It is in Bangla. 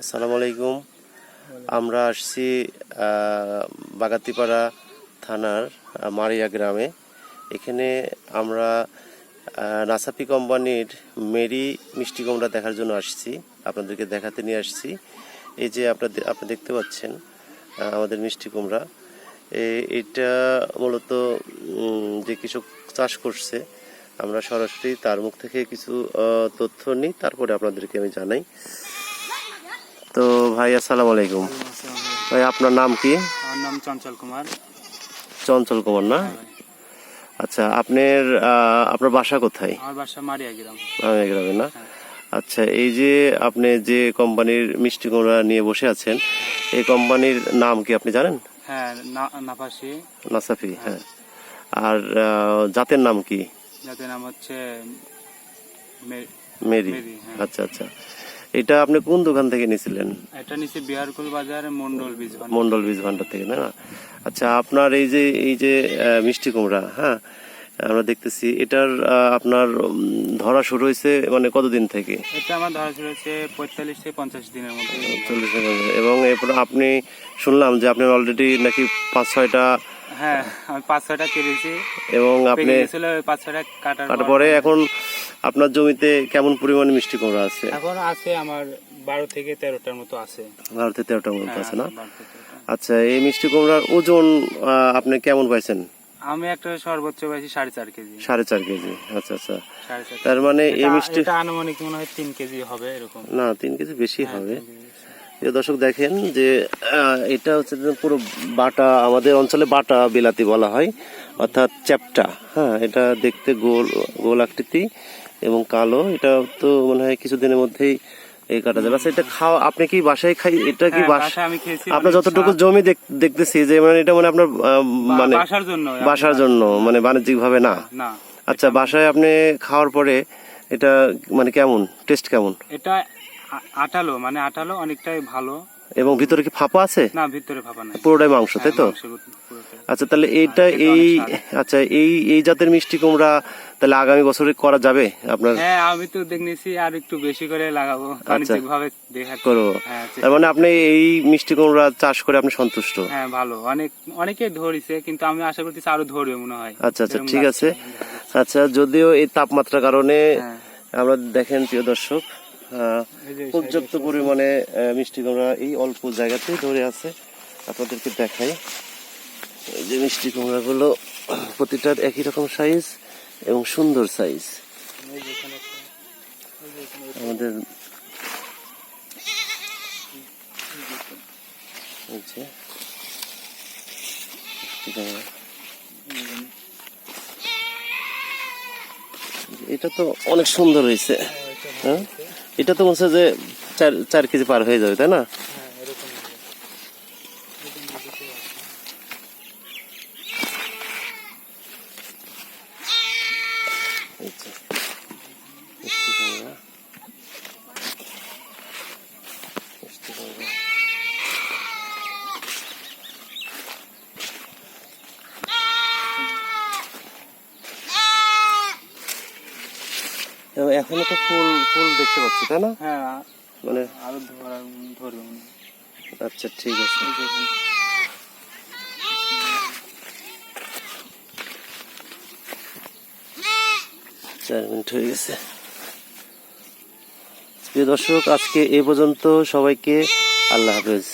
আসসালামু আলাইকুম। আমরা আসছি বাগাতিপাড়া থানার মারিয়া গ্রামে। এখানে আমরা নাসাপি কোম্পানির মেরি মিষ্টি কুমড়া দেখার জন্য আসছি। আপনাদেরকে দেখাতে নিয়ে আসছি। এই যে আপনাদের আপনি দেখতে পাচ্ছেন আমাদের মিষ্টি কুমড়া। এটা মূলত যে কৃষক চাষ করছে আমরা সরাসরি তার মুখ থেকে কিছু তথ্য নিই তারপরে আপনাদেরকে আমি জানাই। তো ভাই আসসালামু আলাইকুম। ভাই আপনার নাম কি? আমার নাম চঞ্চল কুমার। চঞ্চল কুমার না? আচ্ছা আপনার আপনার বাসা কোথায়? আমার বাসা মারিয়া গ্রাম আমি গ্রামে না আচ্ছা এই যে আপনি যে কোম্পানির মিষ্টি কুমড়া নিয়ে বসে আছেন এই কোম্পানির নাম কি আপনি জানেন? হ্যাঁ নাফাসি। নাসাফি হ্যাঁ। আর জাতের নাম কি? যাদের নাম হচ্ছে মেরি হ্যাঁ। আচ্ছা আচ্ছা। এটা আপনি কোন দোকান থেকে নিয়েছিলেন এটা নিচে বিহারকুল বাজার মন্ডল বীজ। মন্ডল বীজ ভান্ডার থেকে না? আচ্ছা আপনার এই যে এই যে মিষ্টি কুমড়া হ্যাঁ? আমরা দেখতেছি এটার আপনার ধরা শুরু হয়েছে মানে কতদিন থেকে? এটা আমার ধরা ছিল হচ্ছে পঁয়তাল্লিশ থেকে পঞ্চাশ দিনের মধ্যে। চল্লিশ এবং এরপর আপনি শুনলাম যে আপনি অলরেডি নাকি পাঁচ ছয়টা হ্যাঁ আমি পাঁচ ছয়টা কেটেছি এবং আপনি পাঁচ ছয়টা কাটার পর এখন আপনার জমিতে কেমন পরিমাণে মিষ্টি কুমড়া আছে? এখন আছে আমার বারো থেকে তেরোটার মতো আছে। বারো থেকে তেরোটার মতো আছে না? হ্যাঁ, থেকে তেরোটা। আচ্ছা এই মিষ্টি কুমড়ার ওজন আপনি কেমন পাইছেন? আমি একটা সর্বোচ্চ পাইছি সাড়ে চার কেজি। সাড়ে চার কেজি আচ্ছা আচ্ছা। তার মানে এই মিষ্টি আনুমানিক মনে হয় তিন কেজি হবে এরকম। না তিন কেজি বেশি হবে। তিন কেজি। প্রিয় দর্শক দেখেন যে এটা হচ্ছে পুরো বাটা আমাদের অঞ্চলে বাটা বিলাতি বলা হয় অর্থাৎ চ্যাপটা হ্যাঁ এটা দেখতে গোল গোল আকৃতি এবং কালো। এটা তো মনে হয় কিছুদিনের মধ্যেই এই কাটা যাবে। আচ্ছা এটা খাওয়া আপনি কি বাসায় খাই এটা কি হ্যাঁ, আপনার যতটুকু জমি দেখ- দেখতেছি যে মানে এটা মানে আপনার মানে বাসার জন্য মানে বাণিজ্যিক ভাবে না? না। আচ্ছা বাসায় আপনি খাওয়ার পরে এটা মানে কেমন? টেস্ট কেমন? এটা আটালো মানে আটালো অনেকটাই ভালো। এবং ভিতরে কি ফাঁপা আছে? না ভিতরে ভাবা নাই। পুরোটাই মাংস তাই তো? হ্যাঁ। আচ্ছা তাহলে এইটা এই আচ্ছা এই এই জাতের মিষ্টি কুমড়া তাহলে আগামী বছরে করা যাবে আপনার? হ্যাঁ আমি তো দেখনেছি আর একটু বেশি করে লাগাবো বাণিজ্যিক ভাবে দেখা করব। হ্যাঁ তার মানে আপনি এই মিষ্টি কুমড়া চাষ করে আপনি সন্তুষ্ট? হ্যাঁ ভালো। অনেক অনেকে ধরিছে কিন্তু আমি আশা করতেছি আরও ধরবে মনে হয়। আচ্ছা আচ্ছা ঠিক আছে। আচ্ছা যদিও এই তাপমাত্রার কারণে হ্যাঁ। আমরা দেখেন প্রিয় দর্শক পর্যাপ্ত পরিমাণে মিষ্টি কুমড়া এই অল্প জায়গাতেই ধরে আছে। আপনাদেরকে দেখাই। যে মিষ্টি কুমড়াগুলো প্রতিটার একই রকম সাইজ এবং সুন্দর সাইজ আমাদের। এটা তো অনেক সুন্দর হয়েছে হ্যাঁ এটা তো বলছে যে চার চার কেজি পার হয়ে যাবে তাই না হ্যাঁ এরকম হবে। এই যে, মিষ্টি কুমড়া। মিষ্টি কুমড়া। এবং এখনও তো ফুল ফুল দেখতে পাচ্ছি তাই না? হ্যাঁ। মানে আরও ধরা ধরবে। আচ্ছা ঠিক আছে। চার মিনিট হয়ে গেছে। প্রিয় দর্শক আজকে এ পর্যন্ত সবাইকে আল্লাহ হাফেজ।